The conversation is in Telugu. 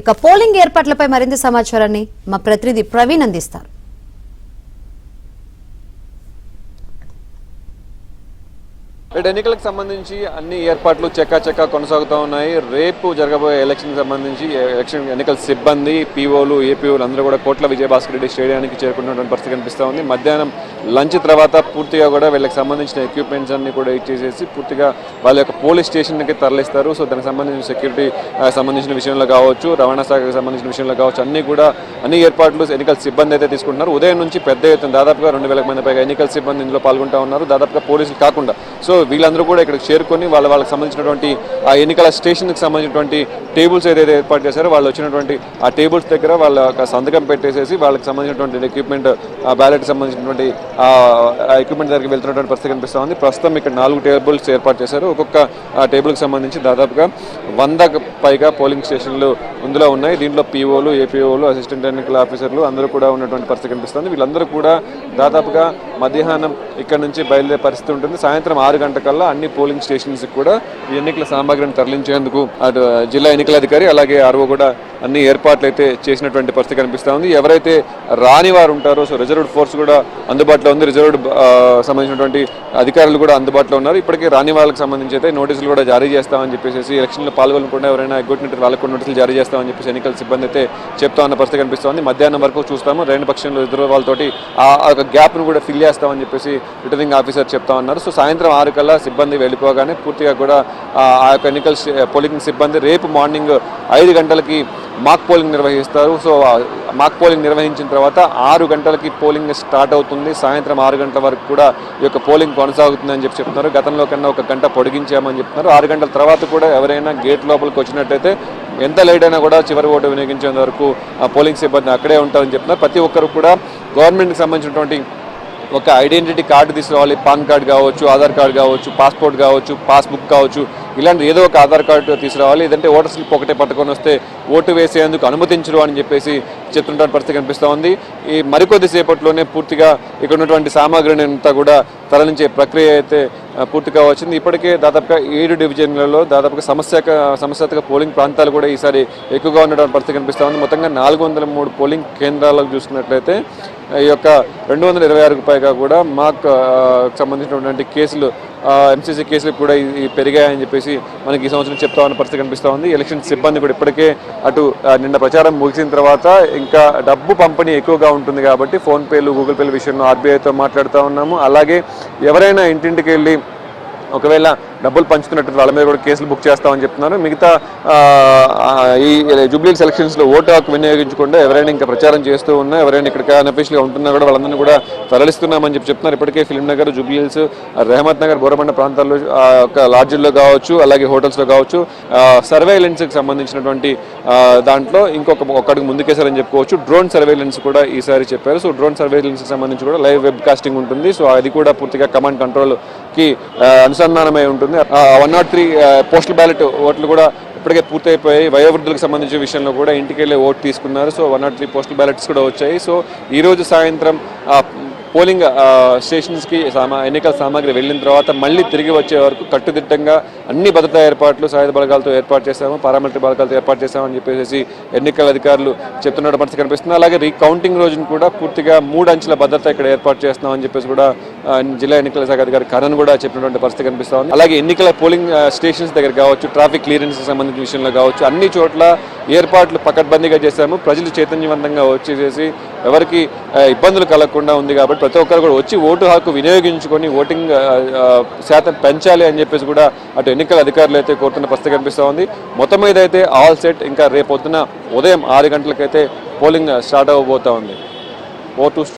ఇక పోలింగ్ ఏర్పాట్లపై మరింత సమాచారాన్ని మా ప్రతినిధి ప్రవీణ్ అందిస్తారు. రేపు ఎన్నికలకు సంబంధించి అన్ని ఏర్పాట్లు చెక్కా చెక్కా కొనసాగుతూ ఉన్నాయి. రేపు జరగబోయే ఎలక్షన్ సంబంధించి ఎలక్షన్ ఎన్నికల సిబ్బంది పీఓలు ఏపీఓలు అందరూ కూడా కోట్ల విజయభాస్కర్ రెడ్డి స్టేడియానికి చేరుకున్నటువంటి పరిస్థితి కనిపిస్తూ ఉంది. మధ్యాహ్నం లంచ్ తర్వాత పూర్తిగా కూడా వీళ్ళకి సంబంధించిన ఎక్విప్మెంట్స్ అన్ని కూడా ఇచ్చేసేసి పూర్తిగా వాళ్ళ యొక్క పోలీస్ స్టేషన్కి తరలిస్తారు. సో దానికి సంబంధించిన సెక్యూరిటీ సంబంధించిన విషయంలో కావచ్చు రవాణా శాఖకు సంబంధించిన విషయంలో కావచ్చు అన్ని కూడా అన్ని ఏర్పాట్లు ఎన్నికల సిబ్బంది అయితే తీసుకుంటున్నారు. ఉదయం నుంచి పెద్ద ఎత్తున దాదాపుగా రెండు వేల మంది పైగా ఎన్నికల సిబ్బంది ఇందులో పాల్గొంటూ ఉన్నారు. దాదాపుగా పోలీసులు కాకుండా. సో వీళ్ళందరూ కూడా ఇక్కడికి చేరుకొని వాళ్ళ వాళ్ళకి సంబంధించినటువంటి ఆ ఎన్నికల స్టేషన్కి సంబంధించినటువంటి టేబుల్స్ ఏదైతే ఏర్పాటు చేశారో వాళ్ళు వచ్చినటువంటి ఆ టేబుల్స్ దగ్గర వాళ్ళ సంతకం పెట్టేసేసి వాళ్ళకి సంబంధించినటువంటి ఎక్విప్మెంట్ ఆ బ్యాలెట్ సంబంధించినటువంటి ఆ ఎక్విప్మెంట్ దగ్గరికి వెళ్తున్నటువంటి పరిస్థితి కనిపిస్తూ ఉంది. ప్రస్తుతం ఇక్కడ నాలుగు టేబుల్స్ ఏర్పాటు చేశారు. ఒక్కొక్క టేబుల్కి సంబంధించి దాదాపుగా వంద పైగా పోలింగ్ స్టేషన్లు ఇందులో ఉన్నాయి. దీంట్లో పీఓలు ఏపీఓలు అసిస్టెంట్ ఎన్నికల ఆఫీసర్లు అందరూ కూడా ఉన్నటువంటి పరిస్థితి కనిపిస్తుంది వీళ్ళందరూ కూడా దాదాపుగా మధ్యాహ్నం ఇక్కడ నుంచి బయలుదేరే పరిస్థితి ఉంటుంది. సాయంత్రం ఆరు గంటకల్లా అన్ని పోలింగ్ స్టేషన్స్ కూడా ఈ ఎన్నికల సామాగ్రిని తరలించేందుకు అటు జిల్లా ఎన్నికల అధికారి అలాగే ఆర్ఓ కూడా అన్ని ఏర్పాట్లు అయితే చేసినటువంటి పరిస్థితి కనిపిస్తూ ఉంది. ఎవరైతే రాని వారు ఉంటారో సో రిజర్వ్డ్ ఫోర్స్ కూడా అందుబాటులో ఉంది. రిజర్వ్డ్ సంబంధించినటువంటి అధికారులు కూడా అందుబాటులో ఉన్నారు. ఇప్పటికే రాని వాళ్ళకి సంబంధించి అయితే నోటీసులు కూడా జారీ చేస్తామని చెప్పేసి ఎలక్షన్లో పాల్గొనకుండా ఎవరైనా ఎగ్గొట్టినట్టు వాళ్ళకు కూడా నోటీసులు జారీ చేస్తామని చెప్పేసి ఎన్నికల సిబ్బంది అయితే చెప్తా ఉన్న పరిస్థితి కనిపిస్తోంది మధ్యాహ్నం వరకు చూస్తాము. రెండు పక్షంలో ఎదురు వాళ్ళతోటి ఆ ఒక గ్యాప్ను కూడా ఫిల్ చేస్తామని చెప్పేసి రిటర్నింగ్ ఆఫీసర్ చెప్తా ఉన్నారు. సో సాయంత్రం ఆరు కల్లా సిబ్బంది వెళ్ళిపోగానే పూర్తిగా కూడా ఆ యొక్క ఎన్నికల పోలింగ్ సిబ్బంది రేపు మార్నింగ్ ఐదు గంటలకి మాక్ పోలింగ్ నిర్వహిస్తారు. సో మాక్ పోలింగ్ నిర్వహించిన తర్వాత ఆరు గంటలకి పోలింగ్ స్టార్ట్ అవుతుంది. సాయంత్రం ఆరు గంటల వరకు కూడా ఈ యొక్క పోలింగ్ కొనసాగుతుందని చెప్పి చెప్తున్నారు. గతంలో కన్నా ఒక గంట పొడిగించామని చెప్తున్నారు. ఆరు గంటల తర్వాత కూడా ఎవరైనా గేట్ లోపలికి వచ్చినట్టయితే ఎంత లేట్ అయినా కూడా చివరి ఓటు వినియోగించేంత వరకు ఆ పోలింగ్ సిబ్బంది అక్కడే ఉంటారని చెప్తున్నారు. ప్రతి ఒక్కరు కూడా గవర్నమెంట్కి సంబంధించినటువంటి ఒక ఐడెంటిటీ కార్డు తీసుకురావాలి. పాన్ కార్డు కావచ్చు ఆధార్ కార్డు కావచ్చు పాస్పోర్ట్ కావచ్చు పాస్బుక్ కావచ్చు ఇలాంటి ఏదో ఒక ఆధార్ కార్డు తీసుకురావాలి లేదంటే ఓటర్ స్లిప్ ఒకటే పట్టుకొని వస్తే ఓటు వేసేందుకు అనుమతించరు అని చెప్పేసి చెప్తున్న పరిస్థితి కనిపిస్తూ ఉంది. ఈ మరికొద్ది సేపట్లోనే పూర్తిగా ఇక్కడ ఉన్నటువంటి సామాగ్రిని అంతా కూడా తరలించే ప్రక్రియ అయితే పూర్తిగా వచ్చింది. ఇప్పటికే దాదాపుగా ఏడు డివిజన్లలో దాదాపుగా సమస్య సమస్యాత్మక పోలింగ్ ప్రాంతాలు కూడా ఈసారి ఎక్కువగా ఉన్నటువంటి పరిస్థితి కనిపిస్తూ ఉంది. మొత్తంగా నాలుగు వందల మూడు పోలింగ్ కేంద్రాలకు చూసుకున్నట్లయితే ఈ యొక్క రెండు వందల ఇరవై ఆరుకు పైగా కూడా మాకు సంబంధించినటువంటి కేసులు ఎంసీసీ కేసులు కూడా పెరిగాయని చెప్పేసి మనకి ఈ సంవత్సరం చెప్తా ఉన్న పరిస్థితి కనిపిస్తూ ఉంది. ఎలక్షన్ సిబ్బంది కూడా ఇప్పటికే అటు నిన్న ప్రచారం ముగిసిన తర్వాత ఇంకా డబ్బు పంపిణీ ఎక్కువగా ఉంటుంది కాబట్టి ఫోన్పేలు గూగుల్ పేల విషయంలో ఆర్బీఐతో మాట్లాడుతూ ఉన్నాము. అలాగే ఎవరైనా ఇంటింటికి వెళ్ళి ఒకవేళ డబ్బులు పంచుతున్నట్టు వాళ్ళ మీద కూడా కేసులు బుక్ చేస్తామని చెప్తున్నారు మిగతా ఈ జూబ్లీ సెలక్షన్స్లో ఓటు హక్కు వినియోగించకుండా ఎవరైనా ఇంకా ప్రచారం చేస్తూ ఉన్నా ఎవరైనా ఇక్కడ అన్అఫీషియల్గా ఉంటున్నా కూడా వాళ్ళందరినీ కూడా తరలిస్తున్నామని చెప్పి చెప్తున్నారు. ఇప్పటికే Film Nagar Jubilee Hills Rahmat Nagar Borabanda ప్రాంతాల్లో ఒక లాడ్జిల్లో కావచ్చు అలాగే హోటల్స్లో కావచ్చు సర్వేలెన్స్కి సంబంధించినటువంటి దాంట్లో ఇంకొక ఒక్కడికి ముందుకేశారని చెప్పుకోవచ్చు. డ్రోన్ సర్వేలెన్స్ కూడా ఈసారి చెప్పారు. సో డ్రోన్ సర్వేలెన్స్కి సంబంధించి కూడా లైవ్ వెబ్ కాస్టింగ్ ఉంటుంది. సో అది కూడా పూర్తిగా కమాండ్ కంట్రోల్కి అనుసంధానమై ఉంటుంది. One nought three postal ballot ఓట్లు కూడా ఇప్పటికే పూర్తయిపోయాయి. వయోవృద్ధులకు సంబంధించిన విషయంలో కూడా ఇంటికి వెళ్ళి ఓటు తీసుకున్నారు. So one nought three postal ballots కూడా వచ్చాయి. సో ఈ రోజు సాయంత్రం పోలింగ్ స్టేషన్స్కి సామా ఎన్నికల సామాగ్రి వెళ్ళిన తర్వాత మళ్ళీ తిరిగి వచ్చే వరకు కట్టుదిట్టంగా అన్ని భద్రతా ఏర్పాట్లు సాయుధ బలగాలతో ఏర్పాటు చేశాము పారామిలిటరీ బలగాలతో ఏర్పాటు చేశామని చెప్పేసి ఎన్నికల అధికారులు చెప్తున్నట్టు పరిస్థితి కనిపిస్తుంది. అలాగే రీకౌంటింగ్ రోజున కూడా పూర్తిగా మూడు అంచెల భద్రత ఇక్కడ ఏర్పాటు చేస్తున్నామని చెప్పేసి కూడా జిల్లా ఎన్నికల శాఖ అధికారి కరణ్ కూడా చెప్పినటువంటి పరిస్థితి కనిపిస్తా ఉంది. అలాగే ఎన్నికల పోలింగ్ స్టేషన్స్ దగ్గర కావచ్చు ట్రాఫిక్ క్లియరెన్స్ సంబంధించిన విషయంలో కావచ్చు అన్ని చోట్ల ఏర్పాట్లు పకడ్బందీగా చేశాము. ప్రజలు చైతన్యవంతంగా వచ్చేసేసి ఎవరికి ఇబ్బందులు కలగకుండా ఉంది కాబట్టి ప్రతి ఒక్కరు కూడా వచ్చి ఓటు హక్కు వినియోగించుకొని ఓటింగ్ శాతం పెంచాలి అని చెప్పేసి కూడా అటు ఎన్నికల అధికారులు అయితే కోరుతున్న పరిస్థితి కనిపిస్తూ ఉంది. మొత్తం మీద అయితే ఆల్ సెట్. ఇంకా రేపొద్దున ఉదయం ఆరు గంటలకైతే పోలింగ్ స్టార్ట్ అవ్వబోతా ఉంది. ఓటు